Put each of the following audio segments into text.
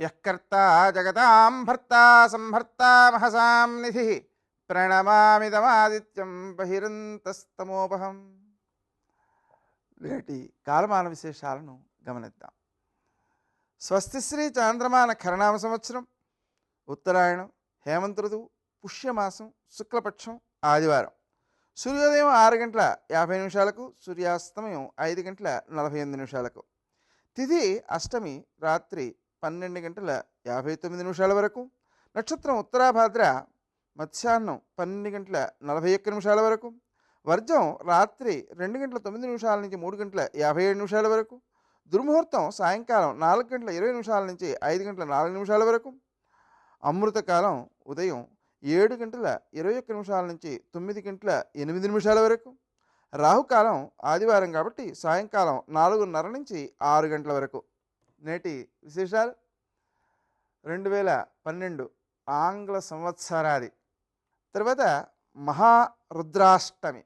యకర్త జగతాం భర్త సంభర్త మహసాం నిధి ప్రణమామిదమాదిత్యం బహిరంతస్తమోపహం. నేటి కాలమాన విశేషాలను గమనిద్దాం. స్వస్తిశ్రీ చాంద్రమాన ఖరణామ సంవత్సరం ఉత్తరాయణం హేమంత ఋతువు పుష్యమాసం శుక్లపక్షం ఆదివారం. సూర్యోదయం ఆరు గంటల యాభై నిమిషాలకు సూర్యాస్తమయం ఐదు గంటల నలభై ఎనిమిది నిమిషాలకు. తిథి అష్టమి రాత్రి పన్నెండు గంటల యాభై తొమ్మిది నిమిషాల వరకు నక్షత్రం ఉత్తరాభాద్ర మధ్యాహ్నం పన్నెండు గంటల నలభై ఒక్క నిమిషాల వరకు వర్జం రాత్రి రెండు గంటల తొమ్మిది నిమిషాల నుంచి మూడు గంటల యాభై ఏడు నిమిషాల వరకు దుర్ముహూర్తం సాయంకాలం నాలుగు గంటల ఇరవై నిమిషాల నుంచి ఐదు గంటల నాలుగు నిమిషాల వరకు అమృతకాలం ఉదయం ఏడు గంటల ఇరవై ఒక్క నిమిషాల నుంచి తొమ్మిది గంటల ఎనిమిది నిమిషాల వరకు రాహుకాలం ఆదివారం కాబట్టి సాయంకాలం నాలుగున్నర నుంచి ఆరు గంటల వరకు. నేటి విశేషాలు? రెండు వేల పన్నెండు ఆంగ్ల సంవత్సరాది. తర్వాత మహారుద్రాష్టమి.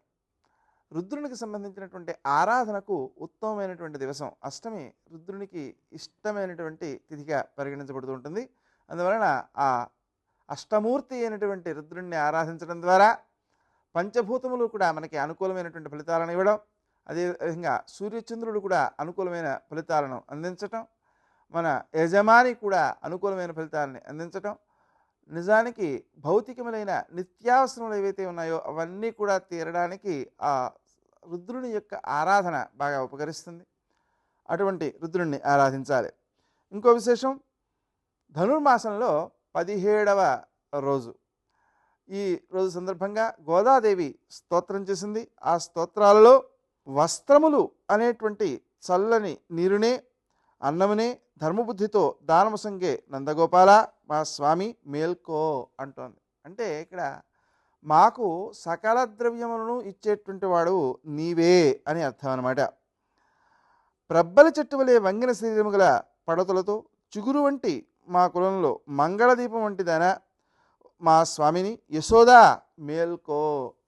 రుద్రునికి సంబంధించినటువంటి ఆరాధనకు ఉత్తమమైనటువంటి దివసం. అష్టమి రుద్రునికి ఇష్టమైనటువంటి తిథిగా పరిగణించబడుతూ ఉంటుంది. అందువలన ఆ అష్టమూర్తి అయినటువంటి రుద్రుణ్ణి ఆరాధించడం ద్వారా పంచభూతములు కూడా మనకి అనుకూలమైనటువంటి ఫలితాలను ఇవ్వడం. అదేవిధంగా సూర్యచంద్రుడు కూడా అనుకూలమైన ఫలితాలను అందించటం. మన యజమాని కూడా అనుకూలమైన ఫలితాలని అందించటం నిజానికి భౌతికములైన నిత్యావసరములు ఏవైతే ఉన్నాయో అవన్నీ కూడా తీరడానికి ఆ రుద్రుని యొక్క ఆరాధన బాగా ఉపకరిస్తుంది. అటువంటి రుద్రుణ్ణి ఆరాధించాలి. ఇంకో విశేషం ధనుర్మాసంలో పదిహేడవ రోజు. ఈ రోజు సందర్భంగా గోదాదేవి స్తోత్రం చేసింది. ఆ స్తోత్రాలలో వస్త్రములు అనేటువంటి చల్లని నీరునే అన్నమునే ధర్మబుద్ధితో దానము సంగే నందగోపాల మా స్వామి మేల్కో అంటోంది. అంటే ఇక్కడ మాకు సకల ద్రవ్యములను ఇచ్చేటువంటి వాడు నీవే అని అర్థం అనమాట ప్రబ్బలి చెట్టు వలె వంగిన శరీరము గల పడతలతో చిగురు వంటి మా కులంలో మంగళదీపం వంటిదన మా స్వామిని యశోదా మేల్కో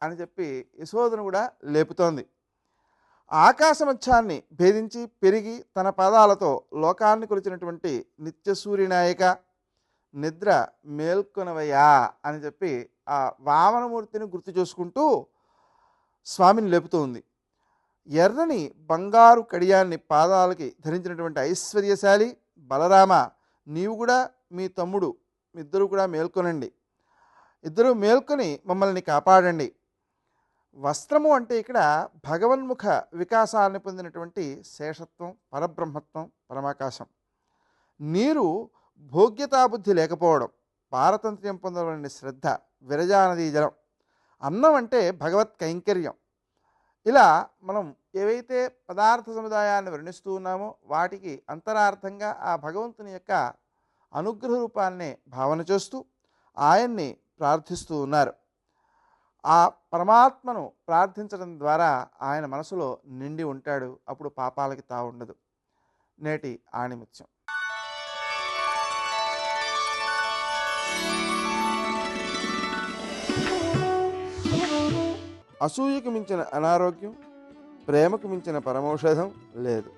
అని చెప్పి యశోదను కూడా లేపుతోంది. ఆకాశమధ్యాన్ని భేదించి పెరిగి తన పాదాలతో లోకాన్ని కొలిచినటువంటి నిత్య సూర్యనాయక నిద్ర మేల్కొనవయ్యా అని చెప్పి ఆ వామనమూర్తిని గుర్తు చేసుకుంటూ స్వామిని లేపుతోంది. ఎర్రని బంగారు కడియాన్ని పాదాలకి ధరించినటువంటి ఐశ్వర్యశాలి బలరామ నీవు కూడా మీ తమ్ముడు మీ ఇద్దరు కూడా మేల్కొనండి. ఇద్దరు మేల్కొని మమ్మల్ని కాపాడండి. వస్త్రము అంటే ఇక్కడ భగవన్ముఖ వికాసాన్ని పొందినటువంటి శేషత్వం పరబ్రహ్మత్వం పరమాకాశం. నీరు భోగ్యతాబుద్ధి లేకపోవడం పారతంత్ర్యం పొందవలని శ్రద్ధ విరజానదీ జలం. అన్నం అంటే భగవత్ కైంకర్యం. ఇలా మనం ఏవైతే పదార్థ సముదాయాన్ని వర్ణిస్తూ ఉన్నామో వాటికి అంతరార్థంగా ఆ భగవంతుని యొక్క అనుగ్రహ రూపాన్ని భావన చేస్తూ ఆయన్ని ప్రార్థిస్తూ ఉన్నారు. ఆ పరమాత్మను ప్రార్థించడం ద్వారా ఆయన మనసులో నిండి ఉంటాడు. అప్పుడు పాపాలకి తా ఉండదు. నేటి ఆణిముత్యం అసూయకు మించిన అనారోగ్యం ప్రేమకు మించిన పరమౌషధం లేదు.